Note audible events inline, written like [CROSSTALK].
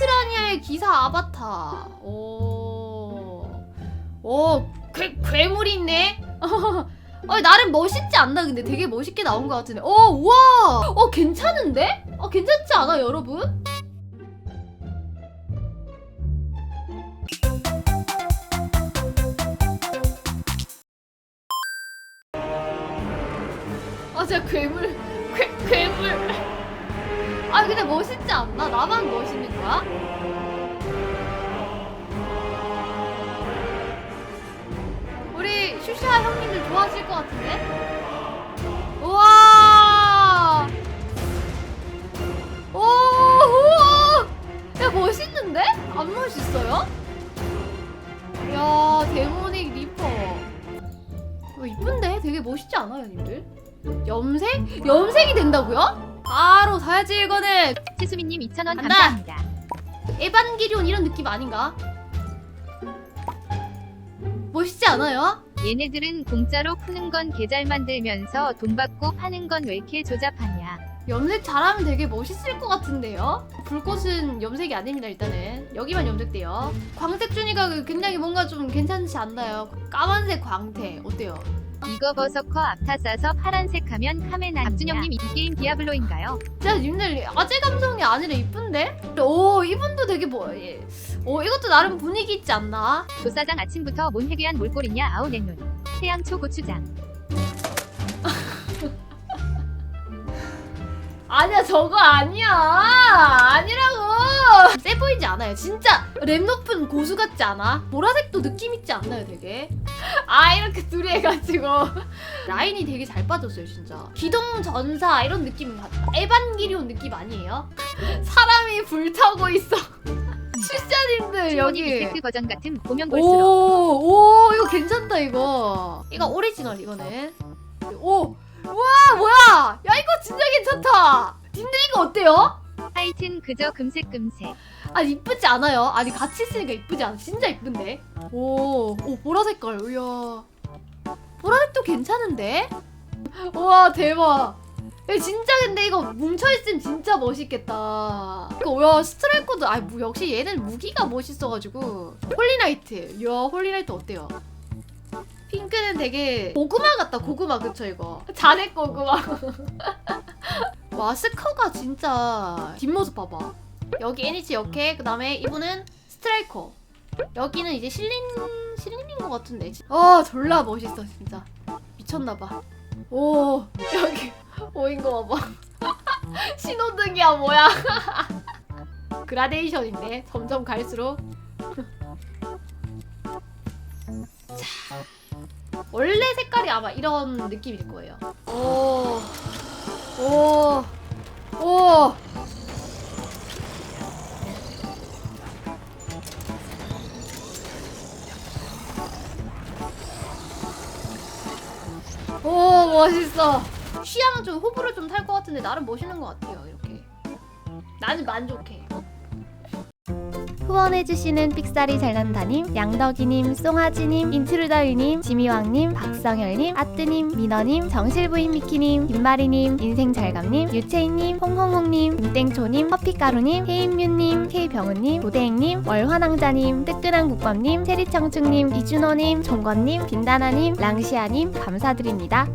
엑스트라니아의 기사 아바타. 오, 오, 괴 괴물이 있네. 어, 나름 멋있지 않나 근데 되게 멋있게 나온 것 같은데. 어, 우와, 어 괜찮은데? 어 괜찮지 않아 여러분? 아, 진짜 괴물, 괴, 괴물. 아, 근데 멋있지 않나? 나만 멋있는 거야? 우리 슈샤 형님들 좋아하실 것 같은데? 우와! 오, 우와! 야, 멋있는데? 안 멋있어요? 야, 데모닉 리퍼. 이거 이쁜데? 되게 멋있지 않아요, 님들? 염색? 염색이 된다고요? 바로 사야지 이거는 치수미님 2,000원 간다. 감사합니다. 에반게리온 이런 느낌 아닌가? 멋있지 않아요? 얘네들은 공짜로 푸는 건 개잘 만들면서 돈 받고 파는 건 왜 이렇게 조잡하냐. 염색 잘하면 되게 멋있을 것 같은데요? 불꽃은 염색이 아닙니다 일단은 여기만 염색돼요 광택 주니까 굉장히 뭔가 좀 괜찮지 않나요? 까만색 광택 어때요? 이거 버서커 앞타 싸서 파란색 하면 카메나. 박준영님 이 게임 디아블로인가요? 진짜 님들 아재 감성이 아니라 이쁜데? 오 이분도 되게 뭐 예. 오 이것도 나름 분위기 있지 않나? 조사장 아침부터 뭔 해괴한 몰골이냐 아우 냉눈. 태양초 고추장. [LAUGHS] 아니야 저거 아니야 아니라고 세 보이지 않아요 진짜 랩 높은 고수 같지 않아? 보라색도 느낌 있지 않나요 되게? [LAUGHS] 아 이렇게 둘이 해가지고 [LAUGHS] 라인이 되게 잘 빠졌어요 진짜 기동 전사 이런 느낌 같아 에반기리온 느낌 아니에요? [LAUGHS] 사람이 불타고 있어 출자님들 여기 여기 이펙트 버전 같은 보면 볼수록 오, 오, 이거 괜찮다, 이거. 이거 오리지널, 이거는. 오, 와, 뭐야! 야, 이거 진짜 괜찮다! 님들 이거 어때요? 하여튼 그저 금색 금색. 아니, 이쁘지 않아요? 아니, 같이 쓰니까 이쁘지 않아? 진짜 이쁜데? 오, 오, 보라 색깔, 이야. 보라색도 괜찮은데? 우와, 대박. 야, 진짜 근데 이거 뭉쳐있으면 진짜 멋있겠다. 야, 스트라이커도, 아, 뭐, 역시 얘는 무기가 멋있어가지고. 홀리나이트. 이야, 홀리나이트 어때요? 핑크는 되게 고구마 같다, 고구마. 그쵸, 이거? 자네 고구마. [LAUGHS] 와, 스커가 진짜 뒷모습 봐봐. 여기 애니치 역해, 그 다음에 이분은 스트라이커. 여기는 이제 실린, 실린인 것 같은데. 아, 졸라 멋있어, 진짜. 미쳤나봐. 오, 여기. 오인 거 봐봐. [LAUGHS] 신호등이야 뭐야? [LAUGHS] 그라데이션인데 점점 갈수록. [LAUGHS] 자, 원래 색깔이 아마 이런 느낌일 거예요. 오, 오, 오. 오 멋있어. 취향은 좀 호불호 좀 탈 것 같은데 나름 멋있는 것 같아요 이렇게. 나는 만족해. 후원해주시는 삑사리 잘난다님, 양덕이님, 송하지님, 인트루더유님, 지미왕님, 박성열님, 아뜨님, 민어님, 정실부인 미키님, 김마리님, 인생잘감님, 유채인님, 홍홍홍님, 김땡초님, 커피가루님, 헤인뮤님, K병우님, 고대행님, 월화낭자님, 뜨끈한 국밥님, 체리청충님, 이준호님, 종건님, 빈다나님, 랑시아님 감사드립니다.